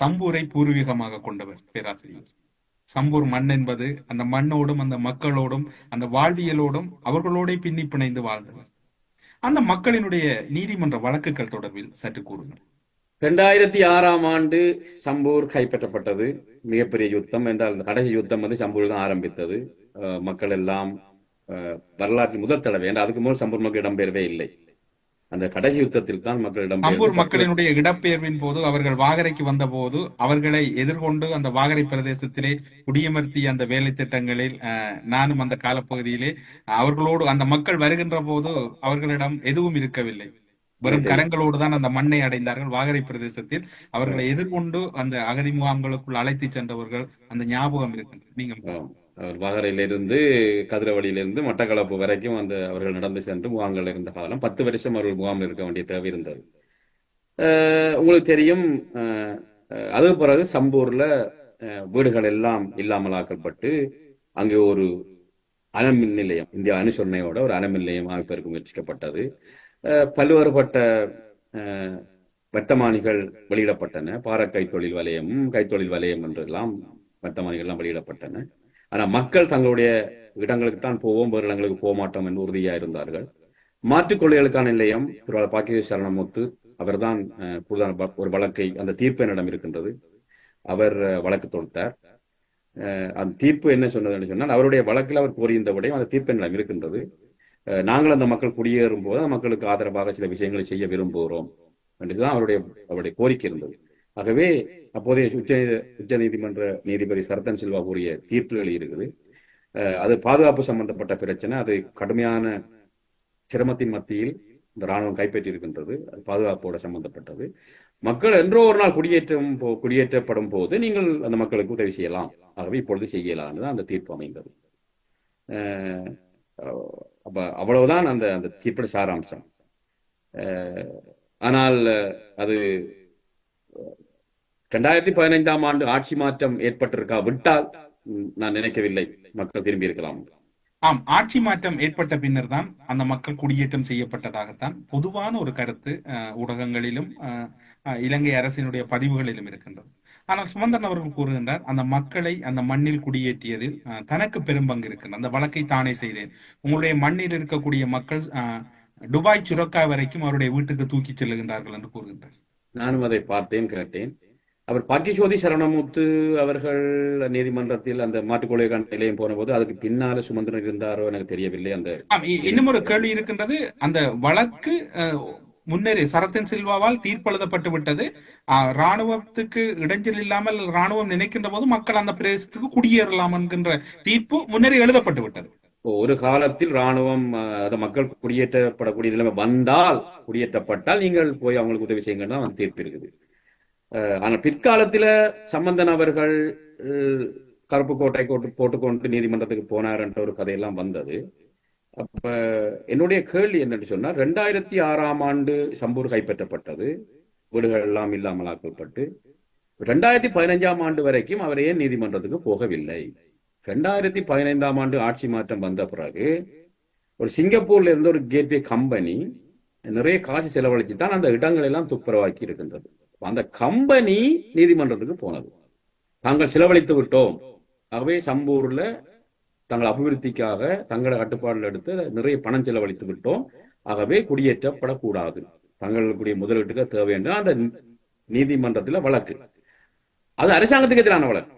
சம்பூரை பூர்வீகமாக கொண்டவர் பேராசிரியர். சம்பூர் மண் என்பது அந்த மண்ணோடும் அந்த மக்களோடும் அந்த வாழ்வியலோடும் அவர்களோட பின்னி பிணைந்து வாழ்ந்தவர். அந்த மக்களினுடைய நீதிமன்ற வழக்குகள் தொடர்பில் சற்று கூறுங்கள். ரெண்டாயிரத்தி ஆறாம் ஆண்டு சம்பூர் கைப்பற்றப்பட்டது. மிகப்பெரிய யுத்தம் என்றால் அந்த கடைசி யுத்தம் வந்து சம்பூர் தான் ஆரம்பித்தது. மக்கள் எல்லாம் வரலாற்றில் முதல் தடவை என்ற அதுக்கு முதல் சம்பூர் மக்கள் இடம்பெறவே இல்லை. அந்த கடைசி யுத்தத்தில் தான் மக்கள் சம்பூர் இடம்பெயர்ந்து மக்களினுடைய இடப்பெயர்வின் போது அவர்கள் வாகரைக்கு வந்த போது அவர்களை எதிர்கொண்டு அந்த வாகரை பிரதேசத்திலே குடியமர்த்திய அந்த வேலை திட்டங்களில் நானும் அந்த காலப்பகுதியிலே அவர்களோடு அந்த மக்கள் வருகின்ற போது அவர்களிடம் எதுவும் இருக்கவில்லை. வெறும் கரங்களோடு தான் அந்த மண்ணை அடைந்தார்கள். வாகரை பிரதேசத்தில் அவர்களை எதிர்கொண்டு அந்த அகதி முகாம்களுக்குள் அழைத்து சென்றவர்கள் அந்த ஞாபகம் இருக்கின்றது நீங்கள் ஆம். அவர் கதிரவழியிலிருந்து மட்டக்களப்பு வரைக்கும் அந்த அவர்கள் நடந்து சென்று முகாம்கள் இருந்த காலம். பத்து வருஷம் அவர்கள் முகாமில் இருக்க வேண்டிய தேவை இருந்தது. உங்களுக்கு தெரியும் அஹ், அது பிறகு சம்பூர்ல அஹ், வீடுகள் எல்லாம் இல்லாமலாக்கப்பட்டு அங்கே ஒரு அணமின் நிலையம் இந்திய அனுசரணையோட ஒரு அணமின் நிலையம் அமைப்பதற்கு முயற்சிக்கப்பட்டது. அஹ், பல்வேறுபட்ட அஹ், வர்த்தமானிகள் வெளியிடப்பட்டன. பாரக்கை கைத்தொழில் வலயம் கைத்தொழில் வலயம் என்றெல்லாம் வர்த்தமானிகள் எல்லாம் வெளியிடப்பட்டன. ஆனா மக்கள் தங்களுடைய இடங்களுக்கு தான் போவோம் வேறு இடங்களுக்கு போக மாட்டோம் என்று உறுதியா இருந்தார்கள். மாற்றுக் கொள்கைகளுக்கான நிலையம் பாக்கிய சரணமுத்து அவர்தான் தான் கூடுதலான ஒரு வழக்கை அந்த தீர்ப்பு என்னிடம் இருக்கின்றது. அவர் வழக்கு தொடுத்தார். அஹ், அந்த தீர்ப்பு என்ன சொன்னதுன்னு சொன்னால் அவருடைய வழக்கில் அவர் கோரியிருந்த விடையும் அந்த தீர்ப்பு என்னிடம் இருக்கின்றது. அஹ், நாங்கள் அந்த மக்கள் குடியேறும் போது மக்களுக்கு ஆதரவாக சில விஷயங்களை செய்ய விரும்புகிறோம். என்றுதான் அவருடைய அவருடைய கோரிக்கை இருந்தது. ஆகவே அப்போதைய உச்ச உச்ச நீதிமன்ற நீதிபதி சரத்தன் சில்வா கூறிய தீர்ப்புகள் இருக்குது. அது பாதுகாப்பு சம்பந்தப்பட்ட பிரச்சனை. அது கடுமையான சிரமத்தின் மத்தியில் இந்த ராணுவம் கைப்பற்றி இருக்கின்றது அது பாதுகாப்போட சம்பந்தப்பட்டது. மக்கள் என்றோ ஒரு நாள் குடியேற்றம் போ- குடியேற்றப்படும் போது நீங்கள் அந்த மக்களுக்கு உதவி செய்யலாம். ஆகவே இப்பொழுது செய்யலாம் தான் அந்த தீர்ப்பு அமைந்தது. அப்ப அவ்வளவுதான் அந்த அந்த தீர்ப்பின் சாராம்சம். ஆனால் அது ரெண்டாயிரத்தி பதினைந்தாம் ஆண்டு ஆட்சி மாற்றம் ஏற்பட்டிருக்கா விட்டால் நான் நினைக்கவில்லை. மக்கள் திரும்பி இருக்கலாம் ஆம் ஆட்சி மாற்றம் ஏற்பட்ட பின்னர் தான் அந்த மக்கள் குடியேற்றம் செய்யப்பட்டதாகத்தான் பொதுவான ஒரு கருத்து ஊடகங்களிலும் இலங்கை அரசினுடைய பதிவுகளிலும் இருக்கின்றது. ஆனால் சுமந்திரன் அவர்கள் கூறுகின்றார் அந்த மக்களை அந்த மண்ணில் குடியேற்றியதில் தனக்கு பெரும்பங்கு இருக்கின்றது. அந்த வழக்கை தானே செய்தேன். உங்களுடைய மண்ணில் இருக்கக்கூடிய மக்கள் துபாய் சுரக்கா வரைக்கும் அவருடைய வீட்டுக்கு தூக்கிச் செல்லுகின்றார்கள் என்று கூறுகின்றார். நானும் அதை பார்த்தேன் கேட்டேன். அவர் பாக்கியசோதி சரணமுத்து அவர்கள் நீதிமன்றத்தில் அந்த மாட்டுக்கொலை நிலையம் போன போது அதுக்கு பின்னால சுமந்திரன் இருந்தாரோ எனக்கு தெரியவில்லை அந்த இன்னும் ஒரு கேள்வி இருக்கின்றது. அந்த வழக்கு முன்னரே சரத்தன் சில்வாவால் தீர்ப்பெழுதப்பட்டு விட்டது. ராணுவத்துக்கு இடைஞ்சல் இல்லாமல் ராணுவம் நினைக்கின்ற போது மக்கள் அந்த பிரதேசத்துக்கு குடியேறலாம் என்கின்ற தீர்ப்பு முன்னரே எழுதப்பட்டு விட்டது. ஒரு காலத்தில் ராணுவம் அந்த மக்கள் குடியேற்றப்படக்கூடிய நிலைமை வந்தால் குடியேற்றப்பட்டால் நீங்கள் போய் அவங்களுக்கு உதவி செய்யுங்கன்னா அந்த தீர்ப்பு இருக்குது. ஆனால் பிற்காலத்துல சம்பந்தன் அவர்கள் கருப்பு கோட்டை கோட்டு போட்டுக்கொண்டு நீதிமன்றத்துக்கு போனார் என்ற ஒரு கதையெல்லாம் வந்தது. அப்ப என்னுடைய கேள்வி என்னன்னு சொன்னா ரெண்டாயிரத்தி ஆறாம் ஆண்டு சம்பூர் கைப்பற்றப்பட்டது. வீடுகள் எல்லாம் இல்லாமலாக்கப்பட்டு ரெண்டாயிரத்தி பதினைஞ்சாம் ஆண்டு வரைக்கும் அவர் ஏன் நீதிமன்றத்துக்கு போகவில்லை? ரெண்டாயிரத்தி பதினைந்தாம் ஆண்டு ஆட்சி மாற்றம் வந்த பிறகு ஒரு சிங்கப்பூர்ல இருந்து ஒரு கேட்வே கம்பெனி நிறைய காசு செலவழிச்சு தான் அந்த இடங்களை எல்லாம் துப்புரவாக்கி இருக்கின்றது. அந்த கம்பெனி நீதிமன்றத்துக்கு போனது. தாங்கள் செலவழித்து விட்டோம். ஆகவே சம்பூர்ல தங்கள் அபிவிருத்திக்காக தங்கள கட்டுப்பாடுல எடுத்து நிறைய பணம் செலவழித்து விட்டோம். ஆகவே குடியேற்றப்படக்கூடாது. தங்களுடைய முதலீட்டுக்கு தேவை என்று அந்த நீதிமன்றத்துல வழக்கு. அது அரசாங்கத்துக்கு எதிரான வழக்கு.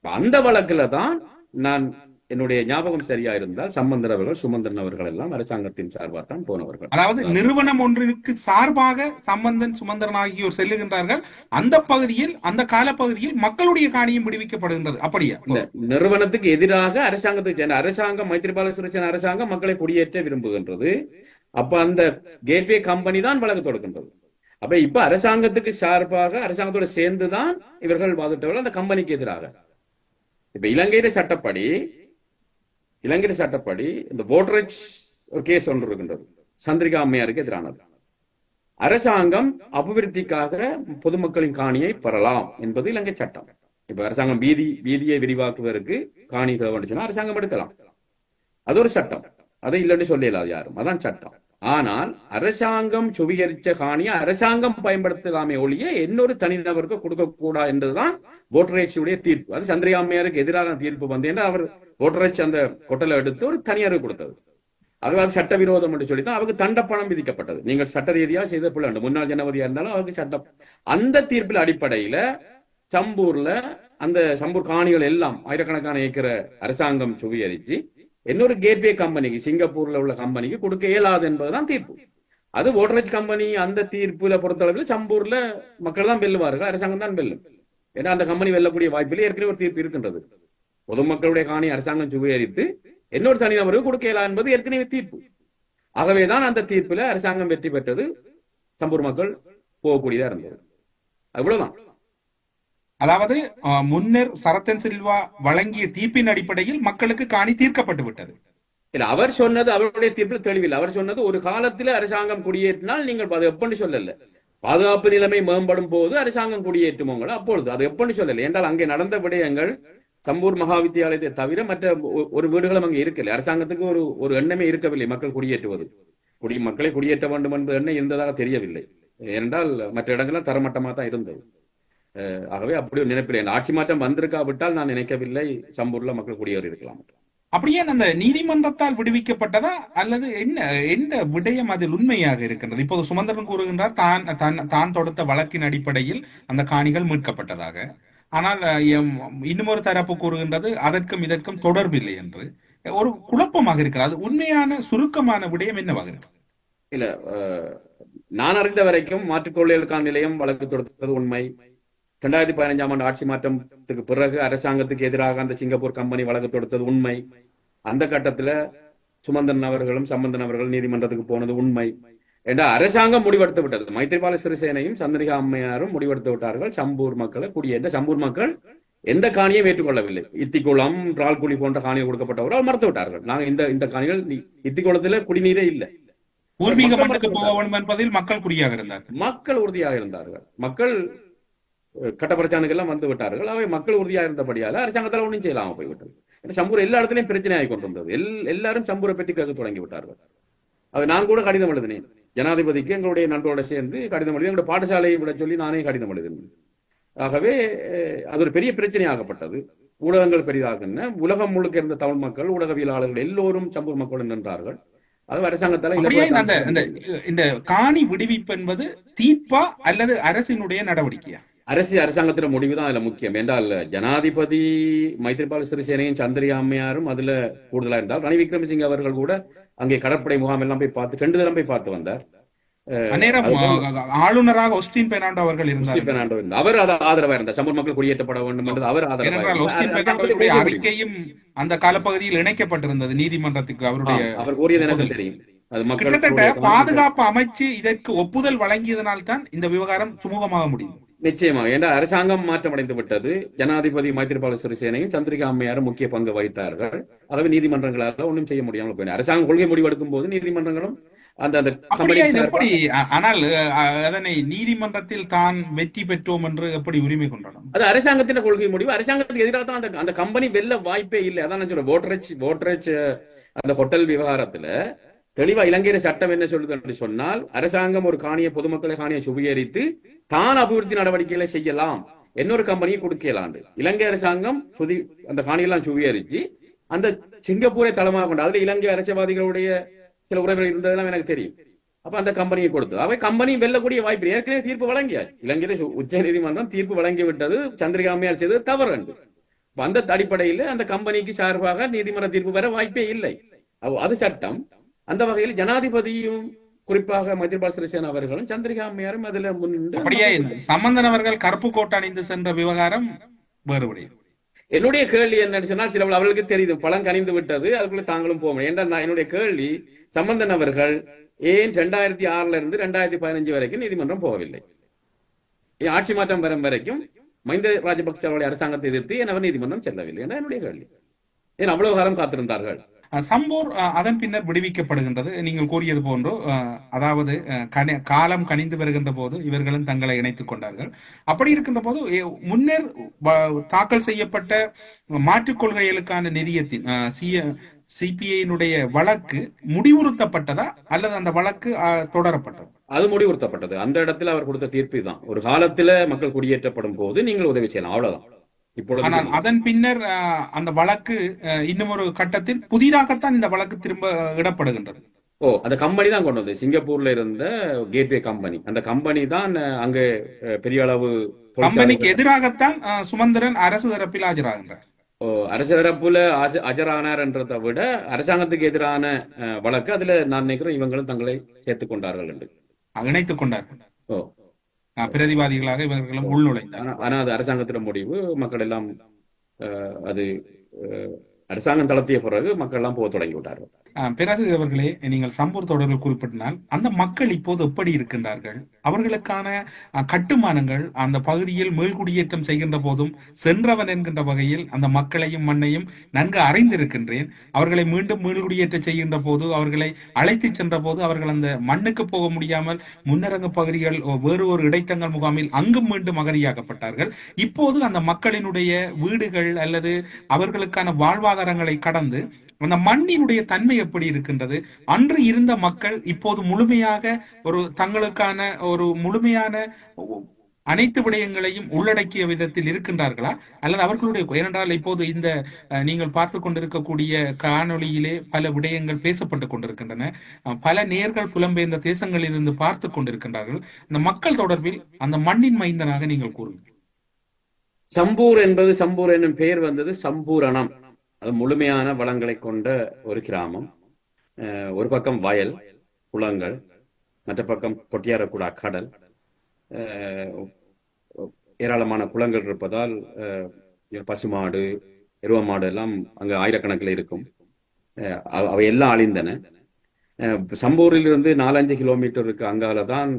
அந்த வழக்குல தான் நான் என்னுடைய ஞாபகம் சரியா இருந்தால் சம்பந்தர் அவர்கள் சுமந்திரன் அவர்கள் எல்லாம் அரசாங்கத்தின் சார்பாக தான் போனவர்கள். அதாவது நிறுவனம் ஒன்றிற்கு சார்பாக சம்பந்தன் சுமந்திரன் ஆகியோர் செல்லுகின்றார்கள். அந்த பகுதியில் அந்த காலப்பகுதியில் மக்களுடைய காணியும் விடுவிக்கப்படுகின்றது. அப்படியா? நிறுவனத்துக்கு எதிராக அரசாங்கத்துக்கு அரசாங்கம் மைத்திரிபால சிறிசேன அரசாங்கம் மக்களை குடியேற்ற விரும்புகின்றது. அப்ப அந்த கேட்வே கம்பெனி தான் வழக்கு தொடுக்கின்றது. அப்ப இப்ப அரசாங்கத்துக்கு சார்பாக அரசாங்கத்தோட சேர்ந்துதான் இவர்கள் வாதிட்டவர்கள் அந்த கம்பெனிக்கு எதிராக. இப்ப இலங்கையில சட்டப்படி இலங்கை சட்டப்படி இந்த voterage ஒரு கேஸ் ஒன்று இருக்கின்றது. சந்திரிகா அம்மையாருக்கு எதிரானது. அரசாங்கம் அபிவிருத்திக்காக பொதுமக்களின் காணியை பெறலாம் என்பது இலங்கை சட்டம். இப்ப அரசாங்கம் வீதி வீதியை விரிவாக்குவதற்கு காணி தேவைன்னு சொன்னா அரசாங்கம் எடுக்கலாம். அது ஒரு சட்டம். அதை இல்லைன்னு சொல்லிடலாம் யாரும். அதான் சட்டம். ஆனால் அரசாங்கம் சுவீகரிச்ச காணியை அரசாங்கம் பயன்படுத்தலாமே ஒழிய இன்னொரு தனிநபருக்கு கொடுக்கக்கூடாது என்றுதான் ஓட்டரேட்சியுடைய தீர்ப்பு. அது சந்திரிகாமையாருக்கு எதிரான தீர்ப்பு வந்து அவர் ஓட்டரேட்சி அந்த கொட்டலை எடுத்து ஒரு தனியாருக்கு கொடுத்தது. அது சட்ட சட்டவிரோதம் என்று சொல்லி தான் அவருக்கு தண்டப்பணம் விதிக்கப்பட்டது. நீங்கள் சட்ட ரீதியாக செய்த பிள்ளை முன்னாள் ஜனபதியா இருந்தாலும் அவருக்கு சட்டம் அந்த தீர்ப்பில் அடிப்படையில சம்பூர்ல அந்த சம்பூர் காணிகள் எல்லாம் ஆயிரக்கணக்கான ஏக்கரை அரசாங்கம் சுவீகரிச்சு இன்னொரு கேட்வே கம்பெனிக்கு சிங்கப்பூர்ல உள்ள கம்பெனிக்கு கொடுக்க இயலாது என்பதுதான் தீர்ப்பு. அது ஓட்டரேஜ் கம்பெனி அந்த தீர்ப்புல பொறுத்தளவில் சம்பூர்ல மக்கள் தான் வெல்லுவார்கள் அரசாங்கம் தான் வெல்லும். ஏன்னா அந்த கம்பெனி வெல்லக்கூடிய வாய்ப்பில் ஏற்கனவே ஒரு தீர்ப்பு இருக்கின்றது. பொதுமக்களுடைய காணி அரசாங்கம் சுவீகரித்து இன்னொரு தனிநபருக்கு கொடுக்க இயலா என்பது ஏற்கனவே தீர்ப்பு. ஆகவேதான் அந்த தீர்ப்புல அரசாங்கம் வெற்றி பெற்றது சம்பூர் மக்கள் போகக்கூடியதா இருந்தது. அவ்வளவுதான். அதாவது முன்னர் சரத்தன் சில்வா வழங்கிய தீர்ப்பின் அடிப்படையில் மக்களுக்கு காணி தீர்க்கப்பட்டு விட்டது. இல்ல அவர் சொன்னது அவருடைய தீர்ப்பில் தெளிவில்லை. அவர் சொன்னது ஒரு காலத்துல அரசாங்கம் குடியேற்றினால் நீங்கள் அது எப்பன்னு சொல்லல. பாதுகாப்பு நிலைமை மேம்படும் போது அரசாங்கம் குடியேற்றுமோங்களா? அப்பொழுது அது எப்பன்னு சொல்லல. என்றால் அங்கே நடந்த விடயங்கள் சம்பூர் மகா வித்தியாலயத்தை தவிர மற்ற ஒரு வீடுகளும் அங்கே இருக்கல அரசாங்கத்துக்கு ஒரு ஒரு எண்ணமே இருக்கவில்லை மக்கள் குடியேற்றுவது. குடி மக்களை குடியேற்ற வேண்டும் என்ற எண்ணம் இருந்ததாக தெரியவில்லை. ஏனென்றால் மற்ற இடங்கள்லாம் தரமட்டமா தான் இருந்தது. ஆகவே அப்படி ஒரு நினைப்பில்லை ஆட்சி மாற்றம் வந்திருக்காவிட்டால் நான் நினைக்கவில்லை. சம்பூர்ல மக்கள் குடியேறி இருக்கலாம் அப்படியே அந்த நீதிமன்றத்தால் விடுவிக்கப்பட்டதா? அல்லது என்ன என்ன விடயம் அதில் உண்மையாக இருக்கின்றது? இப்போது சுமந்திரன் கூறுகின்றார் தான் தான் தான் தொடுத்த வழக்கின் அடிப்படையில் அந்த காணிகள் மீட்கப்பட்டதாக. ஆனால் இன்னுமொரு தரப்பு கூறுகின்றது அதற்கும் இதற்கும் தொடர்பில்லை என்று. ஒரு குழப்பமாக இருக்கிறது. உண்மையான சுருக்கமான விடயம் என்னவாக இருக்கு இல்ல நான் அறிந்த வரைக்கும் மாற்றுக் கொள்ளைகளுக்கான நிலையம் வழக்கு தொடுத்தது உண்மை. ரெண்டாயிரத்தி பதினஞ்சாம் ஆண்டு ஆட்சி மாற்றத்துக்கு பிறகு அரசாங்கத்துக்கு எதிராக அந்த சிங்கப்பூர் கம்பெனி வழக்கு தொடுத்தது உண்மை. அந்த கட்டத்துல சுமந்தன் அவர்களும் சம்பந்தன் அவர்கள் நீதிமன்றத்துக்கு போனது உண்மை. ஏண்டா அரசாங்கம் முடிவெடுத்து விட்டது. மைத்திரிபால சிறிசேனையும் சந்திரிகா அம்மையாரும் முடிவெடுத்து விட்டார்கள். சம்பூர் மக்களை குடியேற்ற சம்பூர் மக்கள் எந்த காணியும் ஏற்றுக்கொள்ளவில்லை. இத்திக்குளம் ரால்குழி போன்ற காணிகள் கொடுக்கப்பட்டவர்கள் மறுத்து விட்டார்கள். நாங்க இந்த இந்த காணிகள் இத்திக்குளத்துல குடிநீரே இல்லை. பூர்வீக போக வேண்டும் என்பதில் மக்கள் குறியாக இருந்தார்கள். மக்கள் உறுதியாக இருந்தார்கள். மக்கள் அஹ், கட்ட எல்லாம் வந்து விட்டார்கள். அவை மக்கள் உறுதியாக இருந்தபடியால அரசாங்கத்தால் ஒன்றும் செய்யலாம போய்விட்டது. ஏன்னா சம்பூர் எல்லா இடத்துலயும் பிரச்சனை ஆகி கொண்டிருந்தது. எல் எல்லாரும் சம்பூரை பற்றி கேட்க தொடங்கி விட்டார்கள். அது நான் கூட கடிதம் எழுதினேன். ஜனாதிபதிக்கு எங்களுடைய நண்பரோட சேர்ந்து கடிதம் எழுதி எங்களுடைய பாடசாலையை விட சொல்லி நானே கடிதம் எழுதினேன். ஆகவே அது ஒரு பெரிய பிரச்சனையாகப்பட்டது. ஊடகங்கள் பெரிதாகின உலகம் முழுக்க இருந்த தமிழ் மக்கள் ஊடகவியலாளர்கள் எல்லோரும் சம்பூர் மக்கள் நின்றார்கள். அது அரசாங்கத்தால இந்த இந்த காணி விடுவிப்பு என்பது தீர்ப்பா அல்லது அரசினுடைய நடவடிக்கையா? அரசு அரசாங்கத்தின முடிவு தான் அதுல முக்கியம். என்றால் ஜனாதிபதி மைத்ரிபால சிறிசேனையும் சந்திரிகா அம்மையாரும் அதுல கூடுதலா இருந்தால் ரணில் விக்ரமசிங்க அவர்கள் கூட அங்கே கடற்படை முகாம் எல்லாம் போய் பார்த்து ரெண்டு தரம் போய் பார்த்து வந்தார். ஆளுநராக ஒஸ்டின் பெர்னாண்டோ அவர்கள் இருந்தார். பெர்னாண்டோ இருந்தார். அவர் அது ஆதரவா இருந்தார். சமூக மக்கள் குடியேற்றப்பட வேண்டும் என்றது அவர் ஆதரவா ஏனென்றால் ஒஸ்டின் இருந்தார். பெர்னாண்டோவுடைய அரசாங்கத்தை அறிக்கையும் அந்த காலப்பகுதியில் இணைக்கப்பட்டிருந்தது. நீதிமன்றத்துக்கு அவருடைய அவர் கூறியது எனக்கு. தெரியும். அது மக்கள் கிட்டத்தட்ட பாதுகாப்பு அமைச்சு இதற்கு ஒப்புதல் வழங்கியதனால் தான் இந்த விவகாரம் சுமூகமாக முடியும். நிச்சயமாக. ஏன்னா அரசாங்கம் மாற்றமடைந்து விட்டது ஜனாதிபதி மைத்திரிபால சிறிசேனையும் சந்திரிகா அம்மையாரும் முக்கிய பங்கு வகித்தார்கள். ஆகவே நீதிமன்றங்களால ஒன்றும் செய்ய முடியாமல் போயின. அரசாங்கம் கொள்கை முடிவெடுக்கும் போது நீதிமன்றங்களும் அந்த அந்த எப்படி? ஆனால் அதனை நீதிமன்றத்தில் தான் வெற்றி பெற்றோம் என்று எப்படி உரிமை கொண்டாடும்? அது அரசாங்கத்தின் கொள்கை முடிவு. அரசாங்கத்துக்கு எதிராக தான் அந்த அந்த கம்பெனி வெல்ல வாய்ப்பே இல்லை. அதான் நான் சொல்றேன். ஓட்டரேஜ் ஓட்டரேஜ் அந்த ஹோட்டல் விவகாரத்துல தெளிவா இலங்கையில சட்டம் என்ன சொல்லுது என்று சொன்னால் அரசாங்கம் ஒரு காணியை பொதுமக்களை காணியை சுவீகரித்து தான் அபிவிருத்தி நடவடிக்கைகளை செய்யலாம். இன்னொரு கம்பெனியை கொடுக்கலாம் இலங்கை அரசாங்கம் சுதி அந்த காணியெல்லாம் சுவீகரிச்சு அந்த சிங்கப்பூரை தளமாக கொண்டு அதுல இலங்கை அரசியல்வாதிகளுடைய சில உறவுகள் இருந்ததெல்லாம் எனக்கு தெரியும். அப்ப அந்த கம்பெனியை கொடுத்தது. அவை கம்பெனி வெல்லக்கூடிய வாய்ப்பு ஏற்கனவே தீர்ப்பு வழங்கியாச்சு. இலங்கையில உச்ச நீதிமன்றம் தீர்ப்பு வழங்கி விட்டது சந்திரிகா அம்மையார் செய்தது தவறு என்று அந்த அடிப்படையில் அந்த கம்பெனிக்கு சார்பாக நீதிமன்ற தீர்ப்பு பெற வாய்ப்பே இல்லை. அது சட்டம். அந்த வகையில் ஜனாதிபதியும் குறிப்பாக மைத்ரிபால சிறிசேனா அவர்களும் சந்திரிகா அம்மையாரும் அதுல முன்னின்று அப்படியே சம்பந்தன் அவர்கள் கருப்பு கோட் அணிந்து சென்ற விவகாரம் வேறுபடியும் என்னுடைய கேள்வி என்னன்னு சொன்னால் சில அவர்களுக்கு தெரியுது பழம் கனிந்து விட்டது அதுக்குள்ள தாங்களும் போக முடியும். நான் என்னுடைய கேள்வி சம்பந்தன் அவர்கள் ஏன் ரெண்டாயிரத்தி ஆறுல இருந்து ரெண்டாயிரத்தி பதினஞ்சு வரைக்கும் நீதிமன்றம் போகவில்லை? ஆட்சி மாற்றம் வரும் வரைக்கும் மஹிந்த ராஜபக்ச அவருடைய அரசாங்கத்தை எதிர்த்து ஏன் அவர் நீதிமன்றம் செல்லவில்லை? என்ற என்னுடைய கேள்வி. ஏன் அவ்வளவு காலம் காத்திருந்தார்கள்? சம்பூர் அஹ், அதன் பின்னர் விடுவிக்கப்படுகின்றது. நீங்கள் கூறியது போன்று அதாவது கனி- காலம் கனிந்து வருகின்ற போது இவர்களும் தங்களை இணைத்துக் கொண்டார்கள். அப்படி இருக்கின்ற போது முன்னர் தாக்கல் செய்யப்பட்ட மாற்றுக் கொள்கைகளுக்கான நிதியத்தின் சிபிஐனுடைய வழக்கு முடிவுறுத்தப்பட்டதா? அல்லது அந்த வழக்கு அஹ், அது முடிவுறுத்தப்பட்டது. அந்த இடத்துல அவர் கொடுத்த தீர்ப்பு தான் ஒரு காலத்துல மக்கள் குடியேற்றப்படும் போது நீங்கள் உதவி செய்யலாம். அவ்வளவுதான். ஆனால் அதன் பின்னர் அந்த வழக்கு இன்னும் ஒரு கட்டத்தில் புதிதாகத்தான் இந்த வழக்கு திரும்ப இடப்படுகின்றது. ஓ அந்த கம்பெனி தான் கொண்டு வந்தது. சிங்கப்பூர்ல இருந்த கேட்வே கம்பெனி அந்த கம்பெனி தான் அங்க பெரிய அளவு கம்பெனிக்கு எதிராகத்தான் சுமந்திரன் அரசு தரப்பில் ஆஜராகின்றார். ஓ, அரசு தரப்புல ஆஜ- ஆஜரானார்ன்றதை விட அரசாங்கத்துக்கு எதிரான வழக்கு அதுல நான் நினைக்கிறேன் இவங்களும் தங்களை சேர்த்துக் கொண்டார்கள் என்று. இணைத்துக் கொண்டார்கள். ஓ. பிரதிவாதிகளாக இவர்களும் உள்நுழைந்தார் ஆனா அது அரசாங்கத்திட முடிவு. மக்கள் எல்லாம் அது அரசாங்கம் தளர்த்திய பிறகு மக்கள் எல்லாம் போக தொடங்கி விட்டார்கள். பேராசிரியர் அவர்களே நீங்கள் சம்பூர் தொடர்கள் குறிப்பிட்டினால் அந்த மக்கள் இப்போது எப்படி இருக்கின்றார்கள்? அவர்களுக்கான கட்டுமானங்கள் அந்த பகுதியில் மீள்குடியேற்றம் செய்கின்ற போதும் சென்றவன் என்கின்ற வகையில் அந்த மக்களையும் மண்ணையும் நன்கு அறிந்திருக்கின்றேன். அவர்களை மீண்டும் மீள்குடியேற்ற செய்கின்ற போது அவர்களை அழைத்து சென்ற போது அவர்கள் அந்த மண்ணுக்கு போக முடியாமல் முன்னரங்க பகுதிகள் வேறு ஒரு இடைத்தங்கள் முகாமில் அங்கும் மீண்டும் அகதியாக்கப்பட்டார்கள். இப்போது அந்த மக்களினுடைய வீடுகள் அல்லது அவர்களுக்கான வாழ்வாதாரங்களை கடந்து அந்த மண்ணினுடைய தன்மை எப்படி இருக்கின்றது? அன்று இருந்த மக்கள் இப்போது முழுமையாக ஒரு தங்களுக்கான ஒரு முழுமையான அனைத்து விடயங்களையும் உள்ளடக்கிய விதத்தில் இருக்கின்றார்களா? அல்லது அவர்களுடைய ஏனென்றால் இப்போது இந்த நீங்கள் பார்த்து கொண்டிருக்கக்கூடிய காணொளியிலே பல விடயங்கள் பேசப்பட்டு கொண்டிருக்கின்றன. பல நேர்கள் புலம்பெயர்ந்த தேசங்களில் இருந்து பார்த்து கொண்டிருக்கின்றார்கள். இந்த மக்கள் தொடர்பில் அந்த மண்ணின் மைந்தனாக நீங்கள் கூறுங்கள். சம்பூர் என்பது சம்பூர் என்னும் பெயர் வந்தது சம்பூரணம். அது முழுமையான வளங்களை கொண்ட ஒரு கிராமம். ஒரு பக்கம் வயல் குளங்கள் மற்ற பக்கம் கொட்டியாரக்குடா கடல். ஏராளமான குளங்கள் இருப்பதால் அஹ், பசுமாடு எருவ மாடு எல்லாம் அங்க ஆயிரக்கணக்கில் இருக்கும். அஹ், அவ- அவை எல்லாம் அழிந்தன. அஹ், சம்பூரிலிருந்து நாலஞ்சு கிலோமீட்டருக்கு அங்கால தான்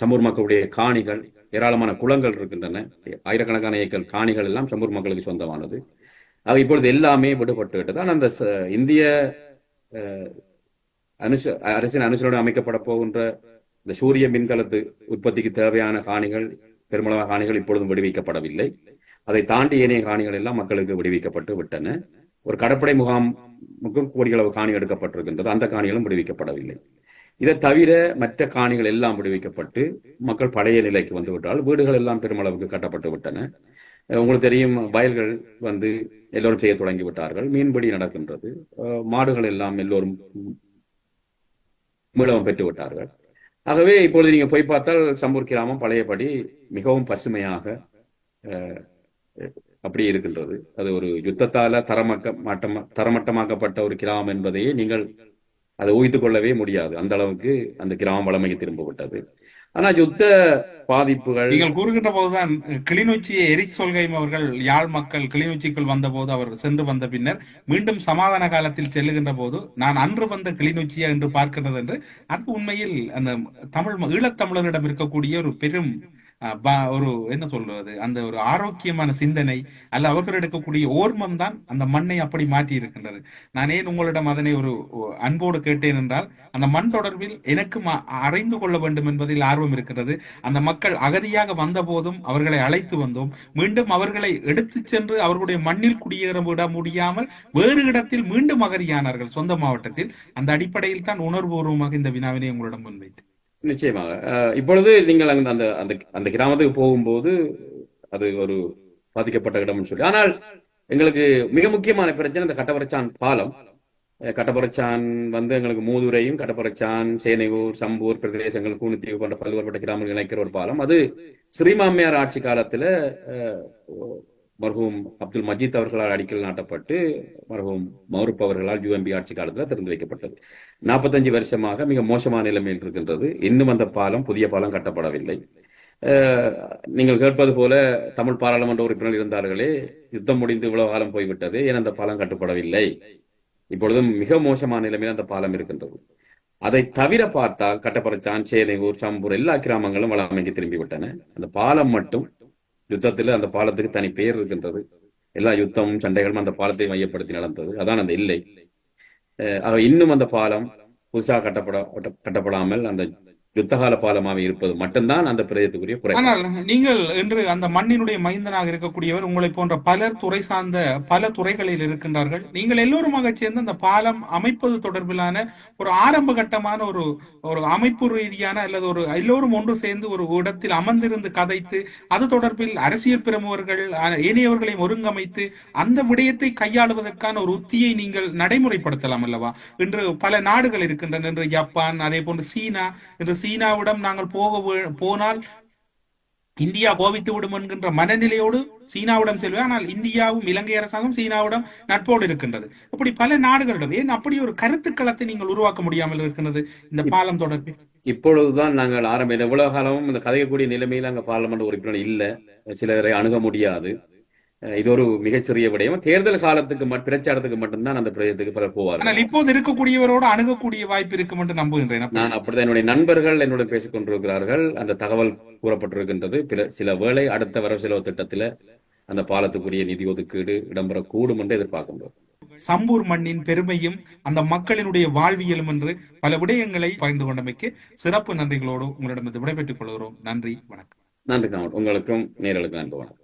சம்பூர் மக்களுடைய காணிகள் ஏராளமான குளங்கள் இருக்கின்றன. ஆயிரக்கணக்கான ஏக்கர் காணிகள் எல்லாம் சம்பூர் மக்களுக்கு சொந்தமானது. ஆக இப்பொழுது எல்லாமே விடுபட்டு விட்டது ஆனால் அந்த இந்திய அனுச அரசின் அனுசரணை அமைக்கப்பட போகின்ற இந்த சூரிய மின்கலத்து உற்பத்திக்கு தேவையான காணிகள் பெருமளவான காணிகள் இப்பொழுதும் விடுவிக்கப்படவில்லை. அதை தாண்டி ஏனைய காணிகள் எல்லாம் மக்களுக்கு விடுவிக்கப்பட்டு விட்டன. ஒரு கடற்படை முகாம் கோடிகளவு காணி எடுக்கப்பட்டிருக்கின்றது. அந்த காணிகளும் விடுவிக்கப்படவில்லை. இதை தவிர மற்ற காணிகள் எல்லாம் விடுவிக்கப்பட்டு மக்கள் பழைய நிலைக்கு வந்துவிட்டால் வீடுகள் எல்லாம் பெருமளவுக்கு கட்டப்பட்டு விட்டன. உங்களுக்கு தெரியும் வயல்கள் வந்து எல்லோரும் செய்ய தொடங்கி விட்டார்கள் மீன்பிடி நடக்கின்றது. மாடுகள் எல்லாம் எல்லோரும் மீளவம் பெற்று விட்டார்கள் ஆகவே இப்பொழுது நீங்க போய் பார்த்தால் சம்பூர் கிராமம் பழையபடி மிகவும் பசுமையாக அஹ், அப்படி இருக்கின்றது. அது ஒரு யுத்தத்தால தரமக்க மட்டம் தரமட்டமாக்கப்பட்ட ஒரு கிராமம் என்பதையே நீங்கள் அதை ஊகித்துக் கொள்ளவே முடியாது. அந்த அளவுக்கு அந்த கிராமம் வளமைக்கு திரும்ப விட்டது ஆனா யுத்த பாதிப்புகள். நீங்கள் கூறுகின்ற போதுதான் கிளிநொச்சியை எரிக் சொல்கைம் அவர்கள் யாழ் மக்கள் கிளிநொச்சிக்குள் வந்த போது அவர் சென்று வந்த பின்னர் மீண்டும் சமாதான காலத்தில் செல்லுகின்ற போது நான் அன்று வந்த கிளிநொச்சியா என்று பார்க்கின்றது என்று அது உண்மையில் அந்த தமிழ் ஈழத்தமிழரிடம் இருக்கக்கூடிய ஒரு பெரும் ஒரு என்ன சொல்றது அந்த ஒரு ஆரோக்கியமான சிந்தனை அல்ல அவர்கள் எடுக்கக்கூடிய ஓர்மம் தான் அந்த மண்ணை அப்படி மாற்றி இருக்கின்றது நான் ஏன் உங்களிடம் அதனை ஒரு அன்போடு கேட்டேன் என்றால் அந்த மண் தொடர்பில் எனக்கும் அறிந்து கொள்ள வேண்டும் என்பதில் ஆர்வம் இருக்கிறது அந்த மக்கள் அகதியாக வந்த போதும் அவர்களை அழைத்து வந்தோம். மீண்டும் அவர்களை எடுத்து சென்று அவர்களுடைய மண்ணில் குடியேற விட முடியாமல் வேறு இடத்தில் மீண்டும் அகதியானார்கள். சொந்த மாவட்டத்தில். அந்த அடிப்படையில் தான் உணர்வுபூர்வமாக இந்த வினாவினை உங்களிடம் முன்வைத்தேன். நிச்சயமாக. இப்பொழுது நீங்கள் அங்க அந்த அந்த அந்த கிராமத்துக்கு போகும்போது அது ஒரு பாதிக்கப்பட்ட இடம்னு சொல்லி. ஆனால் எங்களுக்கு மிக முக்கியமான பிரச்சனை இந்த கட்டவரச்சான் பாலம். அஹ், கட்டபுரச்சான் வந்து எங்களுக்கு மூதுரையும் கட்டபுரச்சான் சேனையூர் சம்பூர் பிரதேசங்கள் கூனித்தீவு போன்ற பல்வேறுபட்ட கிராமங்கள் இணைக்கிற ஒரு பாலம். அது ஸ்ரீமாமியார் ஆட்சி காலத்துல மருகும் மர்ஹூம் அப்துல் மஜீத் அவர்களால் அடிக்கல் நாட்டப்பட்டு மருகும் மௌருப் அவர்களால் யூஎம்பி ஆட்சி காலத்தில் திறந்து வைக்கப்பட்டது. நாற்பத்தஞ்சு வருஷமாக மிக மோசமான நிலைமையில் இருக்கின்றது இன்னும் அந்த பாலம் புதிய பாலம் கட்டப்படவில்லை. நீங்கள் கேட்பது போல தமிழ் பாராளுமன்ற உறுப்பினர் இருந்தார்களே யுத்தம் முடிந்து இவ்வளவு காலம் போய்விட்டது ஏன் அந்த பாலம் கட்டப்படவில்லை? இப்பொழுதும் மிக மோசமான நிலைமையில் அந்த பாலம் இருக்கின்றது. அதை தவிர பார்த்தால் கட்டப்பரச்சான் சேனையூர் சம்பூர் எல்லா கிராமங்களும் வளமைக்கு திரும்பி விட்டன அந்த பாலம் மட்டும் யுத்தத்துல அந்த பாலத்துக்கு தனி பெயர் இருக்கின்றது. எல்லா யுத்தமும் சண்டைகளும் அந்த பாலத்தை மையப்படுத்தி நடந்தது. அதான் அந்த இல்லை. ஆக இன்னும் அந்த பாலம் புதுசாக கட்டப்பட கட்டப்படாமல் அந்த யுத்தகால பாலமாக இருப்பது மட்டும்தான் அந்த பிரதேசத்துக்குரிய குறை. ஆனால் நீங்கள் இன்று அந்த மண்ணினுடைய மைந்தனாக இருக்கக்கூடியவர் உங்களை போன்ற பலர் துறை சார்ந்த பல துறைகளில் இருக்கின்றார்கள். நீங்கள் எல்லோருமாக சேர்ந்து அந்த பாலம் அமைப்பது தொடர்பிலான ஒரு ஆரம்ப கட்டமான ஒரு ஒரு அமைப்பு ரீதியான அல்லது ஒரு எல்லோரும் ஒன்று சேர்ந்து ஒரு இடத்தில் அமர்ந்திருந்து கதைத்து அது தொடர்பில் அரசியல் பிரமுகர்கள் ஏனையவர்களையும் ஒருங்கமைத்து அந்த விடயத்தை கையாளுவதற்கான ஒரு உத்தியை நீங்கள் நடைமுறைப்படுத்தலாம் அல்லவா? இன்று பல நாடுகள் இருக்கின்றன. இன்று ஜப்பான் அதே போன்று சீனா இன்று சீனாவிடம் நாங்கள் போக போனால் இந்தியா கோபித்து விடும் என்கின்ற மனநிலையோடு சீனாவிடம் செல்வது ஆனால் இந்தியாவும் இலங்கை அரசாங்கம் சீனாவிடம் நட்போடு இருக்கின்றது. இப்படி பல நாடுகளிடம் ஏன் அப்படி ஒரு கருத்துக்களத்தை நீங்கள் உருவாக்க முடியாமல் இருக்கின்றது இந்த பாலம் தொடர்பில்? இப்பொழுதுதான் நாங்கள் ஆரம்ப எவ்வளவு காலமும் இந்த கதையக்கூடிய நிலைமையில் அங்க பார்லமெண்ட் உறுப்பினர் இல்ல. சிலரை அணுக முடியாது. இது ஒரு மிகச்சிறிய விடயம். தேர்தல் காலத்துக்கு பிரச்சாரத்துக்கு மட்டும்தான் அந்த பிரதேசத்துக்கு பலர் போவார்கள். ஆனால் இப்போது இருக்கக்கூடியவரோடு அணுகக்கூடிய வாய்ப்பு இருக்கும் என்று நம்புகின்றேன். நான் அப்படிதான். என்னுடைய நண்பர்கள் என்னுடன் பேசிக் கொண்டிருக்கிறார்கள். அந்த தகவல் கூறப்பட்டிருக்கின்றது. சில வேளை அடுத்த வரவு செலவு திட்டத்துல அந்த பாலத்துக்குரிய நிதி ஒதுக்கீடு இடம்பெறக்கூடும் என்று எதிர்பார்க்கின்றோம். சம்பூர் மண்ணின் பெருமையும் அந்த மக்களினுடைய வாழ்வியலும் என்று பல விடயங்களை பகிர்ந்து கொண்டமைக்கு சிறப்பு நன்றிகளோடு உங்களிடமிருந்து விடைபெற்றுக் கொள்கிறோம். நன்றி. வணக்கம். நன்றி உங்களுக்கும் நேரலுக்கு நன்றி வணக்கம்.